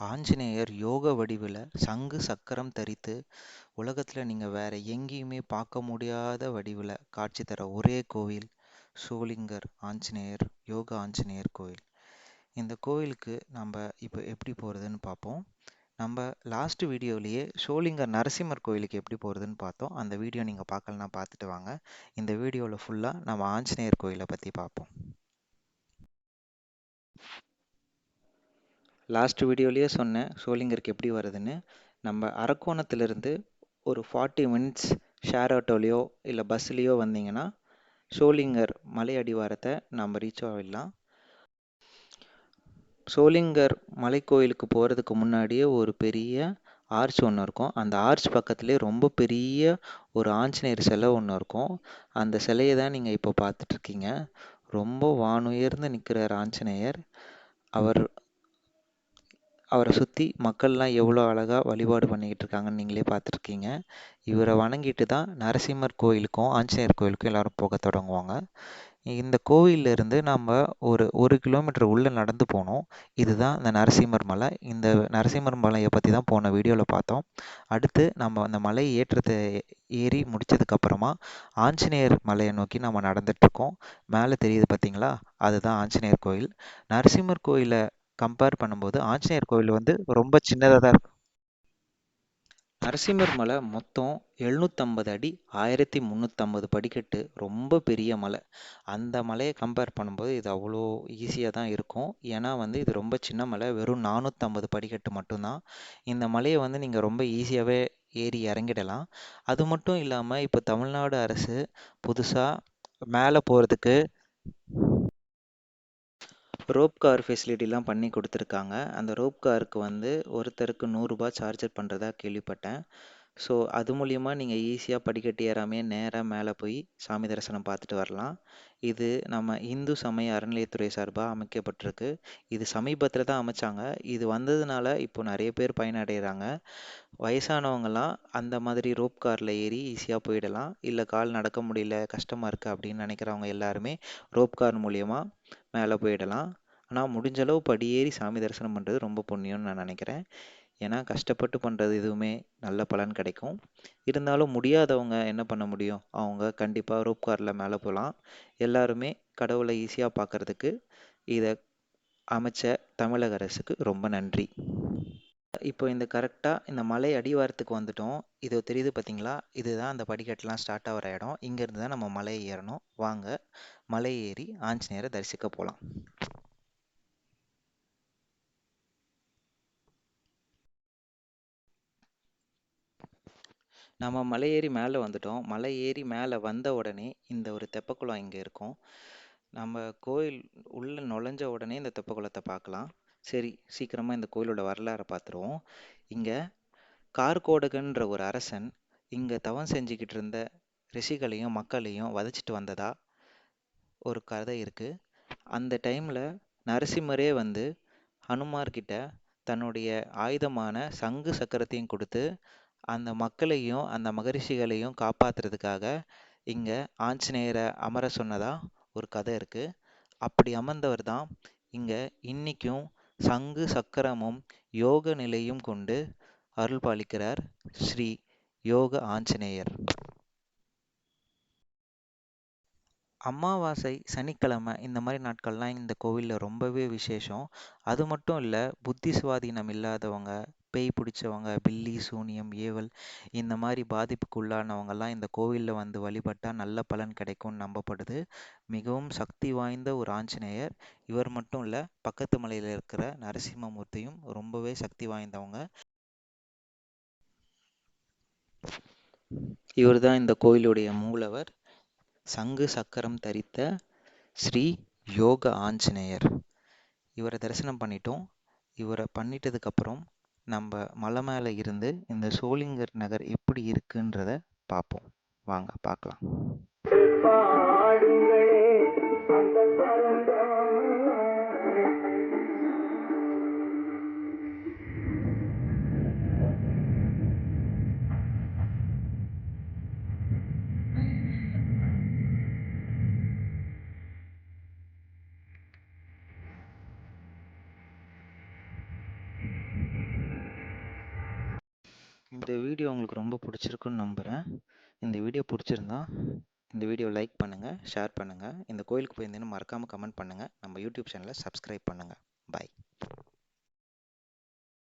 ஆஞ்சநேயர் யோக வடிவில் சங்கு சக்கரம் தரித்து உலகத்தில் நீங்கள் வேறு எங்கேயுமே பார்க்க முடியாத வடிவில் காட்சி தர ஒரே கோவில் சோளிங்கர் ஆஞ்சநேயர் யோக ஆஞ்சநேயர் கோவில். இந்த கோவிலுக்கு நம்ம இப்போ எப்படி போகிறதுன்னு பார்ப்போம் நம்ம லாஸ்ட் வீடியோவிலேயே ஷோலிங்கர் நரசிம்மர் கோயிலுக்கு எப்படி போகிறதுன்னு பார்த்தோம். அந்த வீடியோ நீங்கள் பார்க்கலனா பார்த்துட்டு வாங்க. இந்த வீடியோவில் ஃபுல்லாக நம்ம ஆஞ்சநேயர் கோயிலை பற்றி பார்ப்போம் லாஸ்ட் வீடியோலேயே சொன்னேன் ஷோலிங்கருக்கு எப்படி வருதுன்னு. நம்ம அரக்கோணத்துலேருந்து ஒரு ஃபார்ட்டி மினிட்ஸ் ஷேர் ஆட்டோலேயோ இல்லை பஸ்லேயோ வந்தீங்கன்னா ஷோலிங்கர் மலை அடிவாரத்தை நம்ம ரீச் ஆகிடலாம் சோளிங்கர் மலைக்கோயிலுக்கு போகிறதுக்கு முன்னாடியே ஒரு பெரிய ஆர்ச் ஒன்று இருக்கும். அந்த ஆர்ச் பக்கத்துலேயே ரொம்ப பெரிய ஒரு ஆஞ்சநேயர் சிலை ஒன்று இருக்கும். அந்த சிலையை தான் நீங்கள் இப்போ பார்த்துட்ருக்கீங்க ரொம்ப வானுயர்ந்து நிற்கிறார் ஆஞ்சநேயர். அவர் அவரை சுற்றி மக்கள்லாம் எவ்வளோ அழகாக வழிபாடு பண்ணிக்கிட்டு இருக்காங்கன்னு நீங்களே பார்த்துருக்கீங்க. இவரை வணங்கிட்டு தான் நரசிம்மர் கோயிலுக்கும் ஆஞ்சநேயர் கோயிலுக்கும் எல்லோரும் போக தொடங்குவாங்க. இந்த கோவிலிருந்து நம்ம ஒரு ஒரு கிலோமீட்டர் உள்ளே நடந்து போனோம். இதுதான் இந்த நரசிம்மர் மலை. இந்த நரசிம்மர் மலையை பற்றி தான் போன வீடியோவில் பார்த்தோம். அடுத்து நம்ம அந்த மலை ஏற்றத்தை ஏறி முடித்ததுக்கப்புறமா ஆஞ்சநேயர் மலையை நோக்கி நம்ம நடந்துகிட்ருக்கோம் மேலே தெரியுது பார்த்தீங்களா? அதுதான் ஆஞ்சநேயர் கோயில். நரசிம்மர் கோயிலை கம்பேர் பண்ணும்போது ஆஞ்சநேயர் கோவில் வந்து ரொம்ப சின்னதாக தான் இருக்கும். நரசிம்மர் மலை மொத்தம் எழுநூற்றம்பது அடி ஆயிரத்தி முந்நூற்றம்பது படிக்கட்டு ரொம்ப பெரிய மலை. அந்த மலையை கம்பேர் பண்ணும்போது இது அவ்வளோ ஈஸியாக தான் இருக்கும். ஏன்னா வந்து இது ரொம்ப சின்ன மலை வெறும் நானூற்றம்பது படிக்கட்டு மட்டும்தான். இந்த மலையை வந்து நீங்கள் ரொம்ப ஈஸியாகவே ஏறி இறங்கிடலாம். அது மட்டும் இல்லாமல் இப்போ தமிழ்நாடு அரசு புதுசாக மேலே போகிறதுக்கு ரோப் கார் ஃபெசிலிட்டிலாம் பண்ணி கொடுத்துருக்காங்க. அந்த ரோப் காருக்கு வந்து ஒருத்தருக்கு நூறுரூபா சார்ஜர் பண்ணுறதா கேள்விப்பட்டேன். ஸோ அது மூலியமாக நீங்கள் ஈஸியாக படிக்கட்டு ஏறாமே நேராக மேலே போய் சாமி தரிசனம் பார்த்துட்டு வரலாம். இது நம்ம இந்து சமய அறநிலையத்துறை சார்பாக அமைக்கப்பட்டிருக்கு. இது சமீபத்தில் தான் அமைச்சாங்க. இது வந்ததுனால இப்போ நிறைய பேர் பயனடைகிறாங்க வயசானவங்கலாம் அந்த மாதிரி ரோப் காரில் ஏறி ஈஸியாக போயிடலாம். இல்லை கால் நடக்க முடியல கஷ்டமாக இருக்குது அப்படின்னு நினைக்கிறவங்க எல்லாருமே ரோப் கார் மூலியமாக மேலே போயிடலாம். ஆனால் முடிஞ்ச அளவு படியேறி சாமி தரிசனம் பண்ணுறது ரொம்ப புண்ணியம்னு நான் நினைக்கிறேன். ஏன்னா கஷ்டப்பட்டு பண்ணுறது எதுவுமே நல்ல பலன் கிடைக்கும். இருந்தாலும் முடியாதவங்க என்ன பண்ண முடியும்? அவங்க கண்டிப்பாக ரோப் காரில் மேலே போகலாம் எல்லாருமே கடவுளை ஈஸியாக பார்க்குறதுக்கு இதை அமைச்ச தமிழக அரசுக்கு ரொம்ப நன்றி. இப்போ இந்த கரெக்டாக இந்த மலை அடிவாரத்துக்கு வந்துட்டோம். இது தெரியுது பார்த்தீங்களா இதுதான் அந்த படிக்கட்டெலாம் ஸ்டார்ட் ஆகிற இடம். இங்கேருந்து தான் நம்ம மலையை ஏறணும். வாங்க மலை ஏறி ஆஞ்சநேயரை தரிசிக்க போகலாம் நம்ம மலை ஏறி மேலே வந்துட்டோம். மலை ஏறி மேலே வந்த உடனே இந்த ஒரு தெப்பக்குளம் இங்கே இருக்கும். நம்ம கோயில் உள்ளே நுழைஞ்ச உடனே இந்த தெப்பக்குளத்தை பார்க்கலாம். சரி சீக்கிரமாக இந்த கோயிலோட வரலாறை பார்த்துருவோம். இங்கே கார்கோடகன்ற ஒரு அரசன் இங்கே தவம் செஞ்சுக்கிட்டு இருந்த ரிஷிகளையும் மக்களையும் வதச்சிட்டு வந்ததா ஒரு கதை இருக்குது அந்த டைமில் நரசிம்மரே வந்து ஹனுமார்கிட்ட தன்னுடைய ஆயுதமான சங்கு சக்கரத்தையும் கொடுத்து அந்த மக்களையும் அந்த மகரிஷிகளையும் காப்பாத்துறதுக்காக இங்கே ஆஞ்சநேயரை அமர சொன்னதா ஒரு கதை இருக்குது அப்படி அமர்ந்தவர் தான் இங்கே இன்னைக்கும் சங்கு சக்கரமும் யோக நிலையும் கொண்டு அருள் பாலிக்கிறார் ஸ்ரீ யோக ஆஞ்சநேயர். அமாவாசை சனிக்கிழமை இந்த மாதிரி நாட்கள்லாம் இந்த கோவிலில் ரொம்பவே விசேஷம். அது மட்டும் இல்லை புத்தி சுவாதீனம் இல்லாதவங்க பேய் பிடிச்சவங்க பில்லி சூனியம் ஏவல் இந்த மாதிரி பாதிப்புக்கு உள்ளானவங்கெல்லாம் இந்த கோவிலில் வந்து வழிபட்டால் நல்ல பலன் கிடைக்கும்னு நம்பப்படுது. மிகவும் சக்தி வாய்ந்த ஒரு ஆஞ்சநேயர். இவர் மட்டும் இல்லை பக்கத்து மலையில் இருக்கிற நரசிம்மமூர்த்தியும் ரொம்பவே சக்தி வாய்ந்தவங்க. இவர் தான் இந்த கோயிலுடைய மூலவர். சங்கு சக்கரம் தரித்த ஸ்ரீ யோக ஆஞ்சநேயர். இவரை தரிசனம் பண்ணிட்டோம். இவரை பண்ணிட்டதுக்கப்புறம் நம்ம மலை மேலே இருந்து இந்த சோளிங்கர் நகர் எப்படி இருக்குன்றத பார்ப்போம் வாங்க பார்க்கலாம் இந்த வீடியோ உங்களுக்கு ரொம்ப பிடிச்சிருக்குன்னு நம்புகிறேன் இந்த வீடியோ பிடிச்சிருந்தா இந்த வீடியோ லைக் பண்ணுங்கள் ஷேர் பண்ணுங்கள் இந்த கோயிலுக்கு போயிருந்தேன்னு மறக்காமல் கமெண்ட் பண்ணுங்கள் நம்ம யூடியூப் சேனலை சப்ஸ்கிரைப் பண்ணுங்கள் பாய்